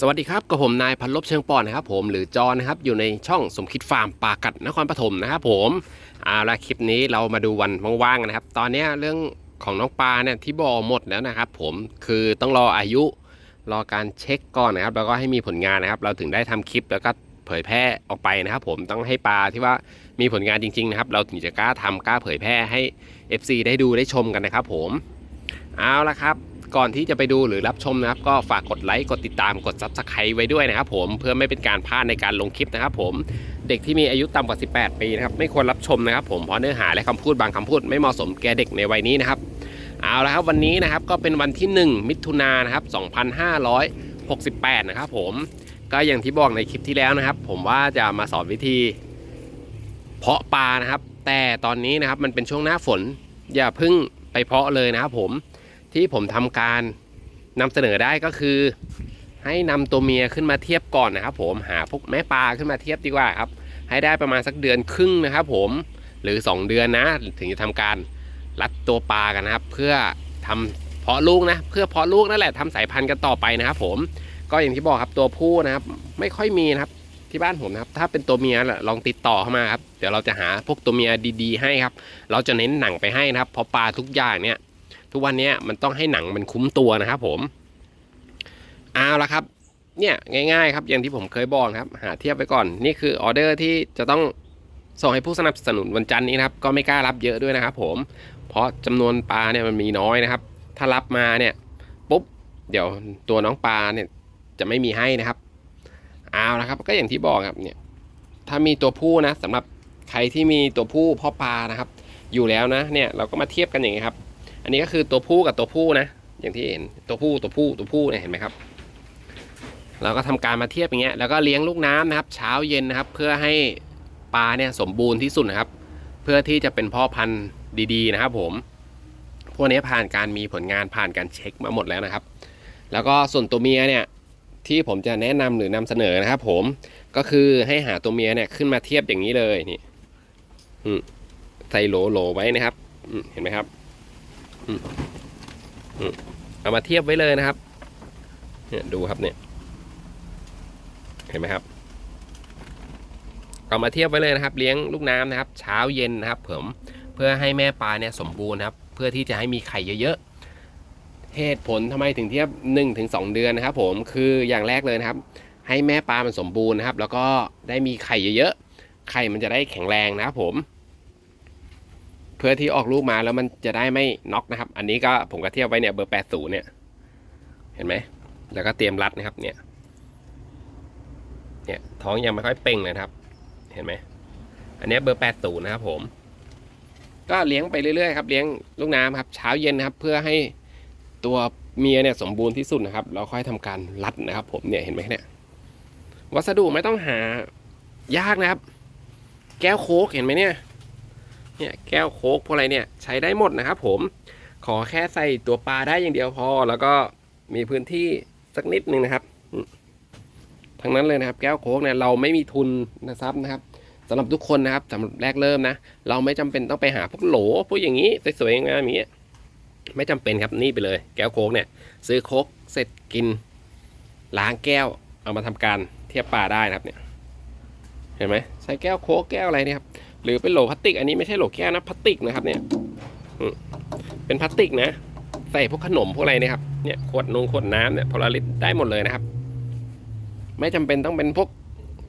สวัสดีครับกับผมนายพันลบเชิงปอนนะครับผมหรือจอนะครับอยู่ในช่องสมคิดฟาร์มปากัดนครปฐมนะครับผมเอาละคลิปนี้เรามาดูวันว่างๆนะครับ ตอนนี้เรื่องของน้องปลาเนี่ยที่บ่อหมดแล้วนะครับผมคือต้องรออายุรอการเช็คก่อนนะครับ แล้วก็ให้มีผลงานนะครับ เราถึงได้ทำคลิปแล้วก็เผยแพร่ออกไปนะครับ ผมต้องให้ปลาที่ว่ามีผลงานจริงๆนะครับเราถึงจะกล้าทำกล้าเผยแพร่ให้ FC ได้ดูได้ชมกันนะครับ ผมเอาละครับ ก่อนที่จะไปดูหรือรับชมนะครับ ก็ฝากกดไลค์กดติดตามกด Subscribe ไว้ด้วยนะครับผมเพื่อไม่เป็นการพลาดในการลงคลิปนะครับผมเด็กที่มีอายุต่ำกว่า 18 ปีนะครับไม่ควรรับชมนะครับ ผมเพราะเนื้อหาและคำพูดบางคำพูดไม่เหมาะสมแก่เด็กในวัยนี้นะครับเอาละครับวันนี้นะครับก็เป็นวันที่ 1 มิถุนายนนะครับ2568 นะครับผมก็อย่างที่บอกในคลิปที่แล้วนะครับ ผมว่าจะมาสอนวิธี เพาะปลานะครับ แต่ตอนนี้นะครับมันเป็นช่วงหน้าฝน อย่าพิ่งไปเพาะเลยนะครับผม ที่ผมทำการนำเสนอได้ก็คือ ให้นำตัวเมียขึ้นมาเทียบก่อนนะครับ ผมหาพวกแม่ปลาขึ้นมาเทียบดีกว่าครับ ให้ได้ประมาณสักเดือนครึ่งนะครับ ผมหรือ 2 เดือนนะ ถึงจะทำการรัดตัวปลากันนะครับ เพื่อทำเพาะลูกนะ เพื่อเพาะลูกนั่นแหละทำสายพันธุ์กันต่อไปนะครับ ผมก็อย่างที่บอกครับตัวผู้นะครับ ไม่ค่อยมีนะครับที่บ้านผมนะครับถ้าเป็นตัวเมียล่ะลองติดต่อเข้ามาครับ เดี๋ยวเราจะหาพวกตัวเมียดี ๆ ให้ครับ เราจะเน้นหนังไปให้นะครับเพราะปลาทุกอย่างเนี่ย ทุกวันนี้มันต้องให้หนังมันคุ้มตัวนะครับผมเอาละครับ เนี่ยง่าย ๆ ครับอย่างที่ผมเคยบอกครับ หาเทียบไว้ก่อนนี่คือออเดอร์ที่จะต้องส่งให้ผู้สนับสนุนวันจันทร์นี้นะครับ ก็ไม่กล้ารับเยอะด้วยนะครับ ผม เพราะจำนวนปลาเนี่ยมันมีน้อยนะครับ ถ้ารับมาเนี่ยปุ๊บเดี๋ยวตัวน้องปลาเนี่ยจะไม่มีให้นะครับเอาละครับ ก็อย่างที่บอกครับเนี่ยถ้ามีตัวผู้นะสำหรับใครที่มีตัวผู้พ่อปลานะครับ อยู่แล้วนะเนี่ยเราก็มาเทียบกันอย่างนี้ครับ อันนี้ก็คือตัวผู้กับตัวผู้นะ อย่างที่เห็นตัวผู้ตัวผู้ตัวผู้เนี่ยเห็นไหมครับ เราก็ทำการมาเทียบอย่างเงี้ยแล้วก็เลี้ยงลูกน้ำนะครับ เช้าเย็นนะครับ เพื่อให้ปลาเนี่ยสมบูรณ์ที่สุดนะครับ เพื่อที่จะเป็นพ่อพันธุ์ดีๆนะครับ ผมพวกนี้ผ่านการมีผลงานผ่านการเช็คมาหมดแล้วนะครับ แล้วก็ส่วนตัวเมียเนี่ยที่ผมจะแนะนำหรือนำเสนอนะครับ ผมก็คือให้หาตัวเมียเนี่ยขึ้นมาเทียบอย่างนี้เลยนี่ใส่โหลโหลไว้นะครับเห็นไหมครับ เอามาเทียบไว้เลยนะครับ เนี่ยดูครับเนี่ย เห็นไหมครับ เอามาเทียบไว้เลยนะครับ เลี้ยงลูกน้ำนะครับ เช้าเย็นนะครับผมเพื่อให้แม่ปลาเนี่ยสมบูรณ์ครับ เพื่อที่จะให้มีไข่เยอะๆเหตุผลทำไมถึงเทียบ1-2ถึงเดือนนะครับ ผมคืออย่างแรกเลยนะครับ ให้แม่ปลามันสมบูรณ์นะครับ แล้วก็ได้มีไข่เยอะๆไข่มันจะได้แข็งแรงนะครับผม เพื่อที่ออกลูกมาแล้วมันจะได้ไม่น็อกนะครับ อันนี้ก็ผมก็เทียบไว้เนี่ยเบอร์แปดศูนย์เนี่ย เห็นไหม แล้วก็เตรียมรัดนะครับ เนี่ย เนี่ยท้องยังไม่ค่อยเป่งเลยครับ เห็นไหม อันนี้เบอร์แปดศูนย์นะครับผม ก็เลี้ยงไปเรื่อยๆครับ เลี้ยงลูกน้ำครับ เช้าเย็นนะครับ เพื่อให้ตัวเมียเนี่ยสมบูรณ์ที่สุดนะครับ เราค่อยทำการรัดนะครับ ผมเนี่ยเห็นไหมเนี่ย วัสดุไม่ต้องหายากนะครับ แก้วโค้กเห็นไหมเนี่ย เนี่ยแก้วโค้กพวกอะไรเนี่ยใช้ได้หมดนะครับผมขอแค่ใส่ตัวปลาได้อย่างเดียวพอ แล้วก็มีพื้นที่สักนิดนึงนะครับทั้งนั้นเลยนะครับ แก้วโค้กเนี่ยเราไม่มีทุนนะครับนะครับสำหรับทุกคนนะครับสำหรับแรกเริ่มนะ เราไม่จำเป็นต้องไปหาพวกโหลพวกอย่างนี้สวยๆงามๆอย่างนี้ไม่จำเป็นครับนี่ไปเลย แก้วโค้กเนี่ย ซื้อโค้กเสร็จกิน ล้างแก้ว เอามาทำการเทียบปลาได้นะครับเนี่ย เห็นไหมใช้แก้วโค้กแก้วอะไรเนี่ยครับ รือเป็นโหลพลาสติก อันนี้ไม่ใช่โหลแก้วนะพลาสติกนะครับเนี่ยเป็นพลาสติกนะ ใส่พวกขนมพวกอะไรนะครับเนี่ยขวดนงขวดน้ำเนี่ยพลาริสได้หมดเลยนะครับ ไม่จำเป็นต้องเป็นพวก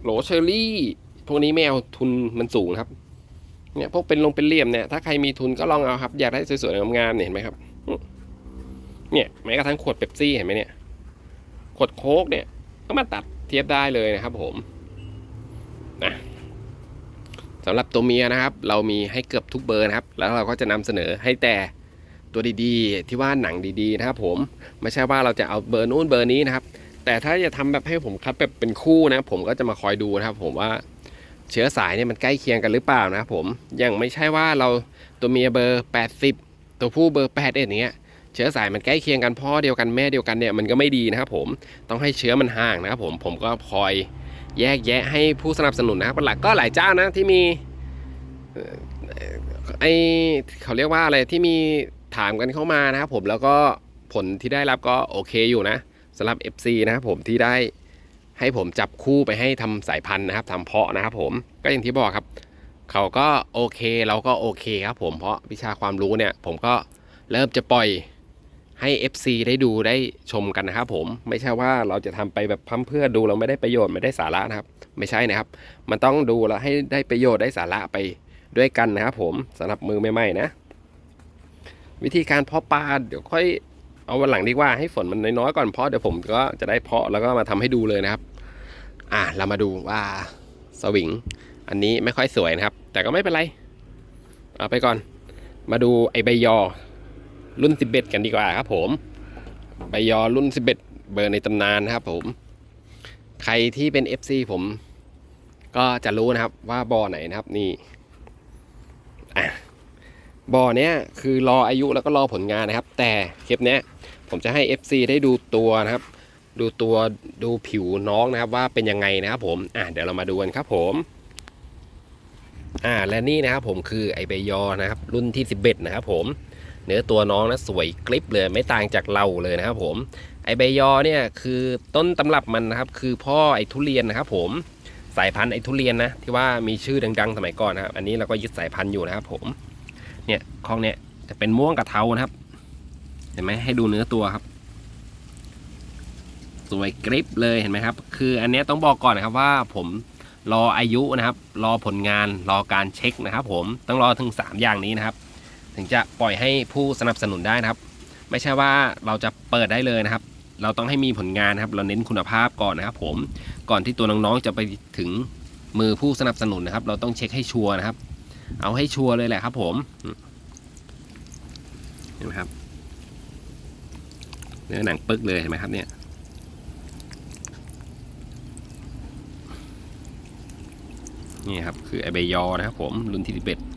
โหลเชอรี่พวกนี้ไม่เอาทุนมันสูงครับเนี่ยพวกเป็นลงเป็นเหลี่ยมเนี่ยถ้าใครมีทุนก็ลองเอาครับ อยากได้สวยๆงามๆเนี่ยเห็นไหมครับ เนี่ยแม้กระทั่งขวดเป๊ปซี่เห็นไหมเนี่ยขวดโค้กเนี่ยก็มาตัดเทียบได้เลยนะครับผมนะ สำหรับตัวเมียนะครับ เรามีให้เกือบทุกเบอร์นะครับ แล้วเราก็จะนำเสนอให้แต่ตัวดีๆ ที่ว่าหนังดีๆนะครับ ผมไม่ใช่ว่าเราจะเอาเบอร์นู้นเบอร์นี้นะครับ แต่ถ้าจะทำแบบให้ผมคัดแบบเป็นคู่นะ ผมก็จะมาคอยดูนะครับ ผมว่าเชื้อสายเนี่ยมันใกล้เคียงกันหรือเปล่านะครับผมยังไม่ใช่ว่าเราตัวเมียเบอร์ 80 ตัวผู้เบอร์8เอ็ดเงี้ยเชื้อสายมันใกล้เคียงกันพ่อเดียวกันแม่เดียวกันเนี่ยมันก็ไม่ดีนะครับผมต้องให้เชื้อมันห่างนะครับผมผมก็คอย แยกแยะให้ผู้สนับสนุนนะครับหลักก็หลายเจ้านะที่มีเอ่อไอเขาเรียกว่าอะไรที่มีถามกันเข้ามานะครับผมแล้วก็ผลที่ได้รับก็โอเคอยู่นะสำหรับ FC นะครับผมที่ได้ให้ผมจับคู่ไปให้ทำสายพันธุ์นะครับทำเพาะนะครับผมก็อย่างที่บอกครับ เขาก็โอเคเราก็โอเคครับผมเพราะวิชาความรู้เนี่ย ผมก็เริ่มจะปล่อย ให้ FC ได้ดูได้ชมกันนะครับผมไม่ใช่ว่าเราจะทำไปแบบพั่มเพื่อดูเราไม่ได้ประโยชน์ไม่ได้สาระนะครับ ไม่ใช่นะครับ มันต้องดูแล้วให้ได้ประโยชน์ได้สาระไปด้วยกันนะครับผมสำหรับมือใหม่ๆนะ วิธีการเพาะปลาเดี๋ยวค่อยเอาวันหลังดีกว่าให้ฝนมันน้อยๆก่อนเพราะเดี๋ยวผมก็จะได้เพาะแล้วก็มาทำให้ดูเลยนะครับ อะเรามาดูว่าสวิง อันนี้ไม่ค่อยสวยนะครับ แต่ก็ไม่เป็นไร เอาไปก่อน มาดูไอใบยอ รุ่น 11 กันดีกว่าครับผมใบยอรุ่น 11 เบอร์ในตำนานนะครับผม ใครที่เป็น FC ผมก็จะรู้นะครับว่าบอไหนนะครับนี่อะบอเนี้ยคือรออายุแล้วก็รอผลงานนะครับ แต่คลิปเนี้ยผมจะให้ FC ได้ดูตัวนะครับ ดูตัวดูผิวน้องนะครับว่าเป็นยังไงนะครับผมอะเดี๋ยวเรามาดูกันครับผมอ่าและนี่นะครับผมคือไอใบยอนะครับ รุ่นที่ 11 นะครับผม เนื้อตัวน้องนะสวยกริบเลยไม่ต่างจากเราเลยนะครับผมไอใบยอเนี่ยคือต้นตำรับมันนะครับคือพ่อไอทุเรียนนะครับผมสายพันธุ์ไอทุเรียนนะที่ว่ามีชื่อดัง ๆ สมัยก่อนนะครับ อันนี้เราก็ยึดสายพันธุ์อยู่นะครับผมเนี่ยคลองเนี่ยจะเป็นม่วงกับเทานะครับ เห็นไหมให้ดูเนื้อตัวครับ สวยกริบเลยเห็นไหมครับ คืออันนี้ต้องบอกก่อนนะครับว่าผมรออายุนะครับ รอผลงานรอการเช็คนะครับ ผมต้องรอถึง 3 อย่างนี้นะครับ ถึงจะปล่อยให้ผู้สนับสนุนได้นะครับ ไม่ใช่ว่าเราจะเปิดได้เลยนะครับ เราต้องให้มีผลงานนะครับ เราเน้นคุณภาพก่อนนะครับ ผมก่อนที่ตัวน้องๆจะไปถึงมือผู้สนับสนุนนะครับ เราต้องเช็คให้ชัวร์นะครับ เอาให้ชัวร์เลยแหละครับ ผมเห็นไหมครับเนื้อหนังปึกเลยเห็นไหมครับเนี่ยนี่ครับคือไอเบยอนะครับผมรุ่นที่11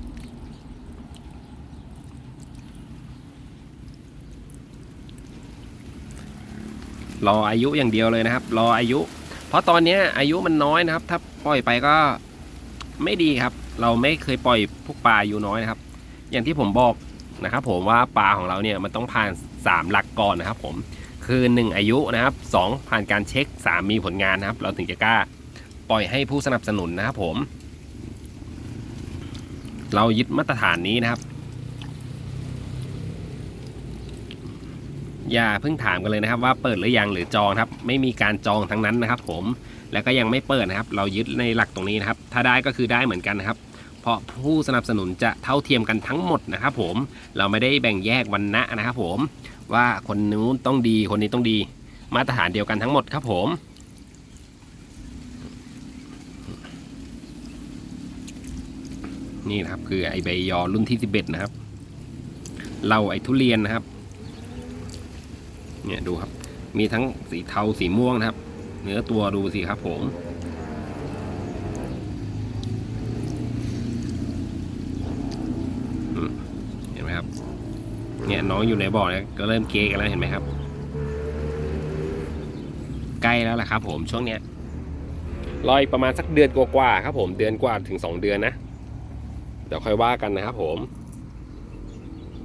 รออายุอย่างเดียวเลยนะครับ รออายุ เพราะตอนนี้อายุมันน้อยนะครับ ถ้าปล่อยไปก็ไม่ดีครับ เราไม่เคยปล่อยพวกปลาอายุน้อยนะครับ อย่างที่ผมบอกนะครับผมว่าปลาของเราเนี่ยมันต้องผ่าน 3 หลักก่อนนะครับ ผมคือ 1 อายุนะครับ 2 ผ่านการเช็ค 3 มีผลงานนะครับ เราถึงจะกล้าปล่อยให้ผู้สนับสนุนนะครับผม เรายึดมาตรฐานนี้นะครับ อย่าเพิ่งถามกันเลยนะครับ ว่าเปิดหรือยังหรือจองครับ ไม่มีการจองทั้งนั้นนะครับ ผมแล้วก็ยังไม่เปิดนะครับ เรายึดในหลักตรงนี้นะครับ ถ้าได้ก็คือได้เหมือนกันนะครับ เพราะผู้สนับสนุนจะเท่าเทียมกันทั้งหมดนะครับผมเราไม่ได้แบ่งแยกวันณะนะครับ ผมว่าคนนู้นต้องดีคนนี้ต้องดี มาตรฐานเดียวกันทั้งหมดครับผมนี่นะครับคือไอใบยอรุ่นที่ 11 นะครับ เราไอทุเรียนนะครับ เนี่ยดูครับ มีทั้งสีเทาสีม่วงนะครับ เนื้อตัวดูสิครับผมเห็นไหมครับ เนี่ยน้องอยู่ในบ่อเนี่ยก็เริ่มเกยกันแล้วเห็นไหมครับ ใกล้แล้วแหละครับ ผมช่วงเนี้ยรออีกประมาณสักเดือนกว่าๆครับ ผมเดือนกว่าถึงสองเดือนนะเดี๋ยวค่อยว่ากันนะครับ ผม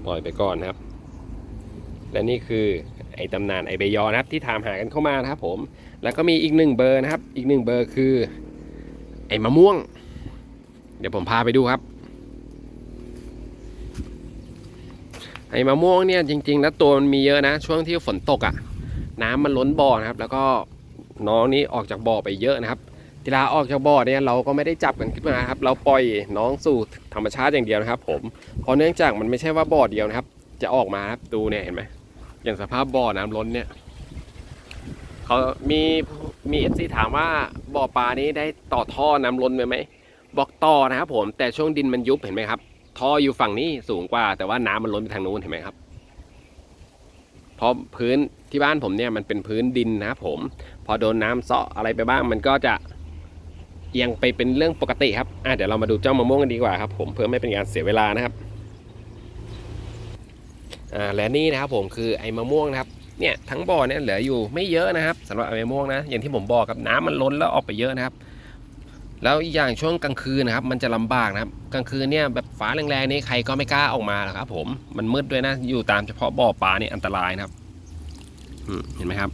ปล่อยไปก่อนนะครับ และนี่คือ ไอ้ตำนานไอเบยอนะครับที่ถามหากันเข้ามานะครับผม แล้วก็มีอีกหนึ่งเบอร์นะครับ อีกหนึ่งเบอร์คือ ไอ้มะม่วง เดี๋ยวผมพาไปดูครับ ไอ้มะม่วงเนี่ยจริง ๆ แล้วตัวมันมีเยอะนะ ช่วงที่ฝนตกอะ่ะ น้ำมันล้นบ่อนะครับ แล้วก็น้องนี้ออกจากบ่อไปเยอะนะครับเวลาออกจากบ่อเนี่ยเราก็ไม่ได้จับกันขึ้นมาครับ เราปล่อยน้องสู่ธรรมชาติอย่างเดียวนะครับ ผมเพราะเนื่องจากมันไม่ใช่ว่าบ่อเดียวนะครับ จะออกมาครับดูเนี่ยเห็นไหม อย่างสภาพบ่อน้ำล้นเนี่ยเขามีมีเอฟซีถามว่าบ่อปลานี้ได้ต่อท่อน้ำล้นไหมไหมบอกต่อนะครับผมแต่ช่วงดินมันยุบเห็นไหมครับ ท่ออยู่ฝั่งนี้สูงกว่า แต่ว่าน้ำมันล้นไปทางนู้นเห็นไหมครับเพราะพื้นที่บ้านผมเนี่ยมันเป็นพื้นดินนะครับผม พอโดนน้ำเซาะอะไรไปบ้างมันก็จะเอียงไปเป็นเรื่องปกติครับอะเดี๋ยวเรามาดูเจ้ามะม่วงกันดีกว่าครับ ผมเพื่อไม่เป็นการเสียเวลานะครับ อ่าและนี่นะครับผมคือไอ้มะม่วงนะครับเนี่ยทั้งบ่อเนี่ยเหลืออยู่ไม่เยอะนะครับสำหรับไอ้มะม่วงนะอย่างที่ผมบอกครับน้ำมันล้นแล้วออกไปเยอะนะครับ แล้วอีกอย่างช่วงกลางคืนนะครับ มันจะลำบากนะครับ กลางคืนเนี่ยแบบฟ้าแรงๆนี่ใครก็ไม่กล้าออกมาหรอกครับ ผมมันมืดด้วยนะ อยู่ตามเฉพาะบ่อปลานี่อันตรายนะครับอเห็นไหมครับ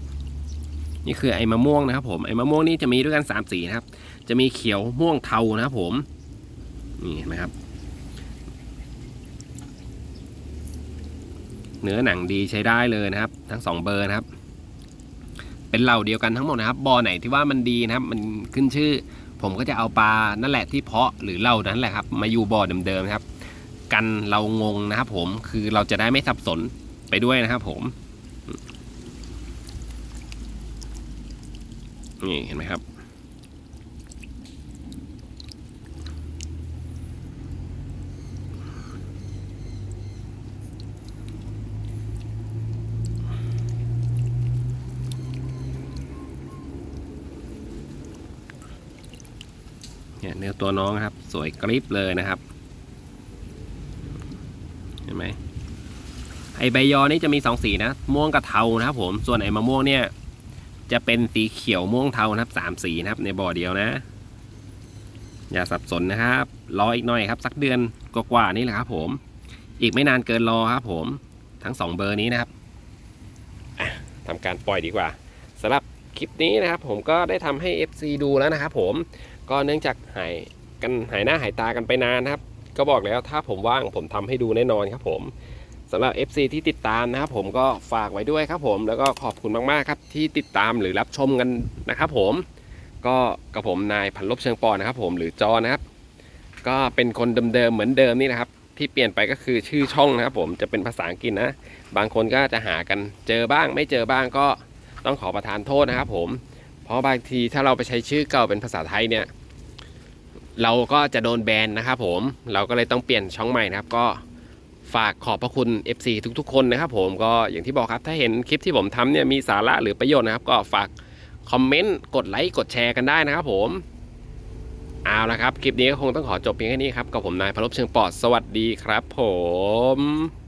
นี่คือไอ้มะม่วงนะครับ ผมไอ้มะม่วงนี่จะมีด้วยกัน3สีนะครับ จะมีเขียวม่วงเทานะครับ ผมนี่เห็นไหมครับ เนื้อหนังดีใช้ได้เลยนะครับ ทั้งสองเบอร์นะครับ เป็นเหล่าเดียวกันทั้งหมดนะครับบ่อไหนที่ว่ามันดีนะครับ มันขึ้นชื่อ ผมก็จะเอาปลานั่นแหละที่เพาะหรือเหล่านั้นแหละครับ มาอยู่บ่อเดิมๆนะครับ กันเรางงนะครับ ผมคือเราจะได้ไม่สับสนไปด้วยนะครับ ผมนี่เห็นไหมครับ เนี่ยเนื้อตัวน้องครับ สวยกริบเลยนะครับ เห็นไหมไอใบยอนี่จะมีสองสีนะ ม่วงกับเทานะครับ ผม ส่วนไอมะม่วงเนี่ย จะเป็นสีเขียวม่วงเทานะครับสามสีนะครับ ในบ่อเดียวนะ อย่าสับสนนะครับ รออีกหน่อยครับ สักเดือนกว่าๆนี่แหละครับ ผม อีกไม่นานเกินรอครับ ผม ทั้งสองเบอร์นี้นะครับอะทำการปล่อยดีกว่าสำหรับคลิปนี้นะครับ ผมก็ได้ทำให้ FC ดูแล้วนะครับผม ก็เนื่องจากหายกันหายหน้าหายตากันไปนานครับ ก็บอกแล้วถ้าผมว่างผมทำให้ดูแน่นอนครับผมสำหรับ FC ที่ติดตามนะครับ ผมก็ฝากไว้ด้วยครับผมแล้วก็ขอบคุณมากๆครับ ที่ติดตามหรือรับชมกันนะครับ ผมก็กับผมนายพันลบเชิงปอนนะครับ ผมหรือจอนะครับ ก็เป็นคนเดิมๆเหมือนเดิมนี่นะครับ ที่เปลี่ยนไปก็คือชื่อช่องนะครับ ผมจะเป็นภาษาอังกฤษนะ บางคนก็จะหากันเจอบ้าง ไม่เจอบ้างก็ต้องขอประทานโทษนะครับ ผม เพราะบางทีถ้าเราไปใช้ชื่อเก่าเป็นภาษาไทยเนี่ย เราก็จะโดนแบนนะครับผมเราก็เลยต้องเปลี่ยนช่องใหม่นะครับ ก็ฝากขอบพระคุณ FC ทุกๆ คนนะครับ ผมก็อย่างที่บอกครับถ้าเห็นคลิปที่ผมทำเนี่ยมีสาระหรือประโยชน์นะครับ ก็ฝากคอมเมนต์กดไลค์กดแชร์กันได้นะครับ ผมเอาละครับ คลิปนี้ก็คงต้องขอจบเพียงแค่นี้ครับ กับผมนายพลบเชิงปอด สวัสดีครับผม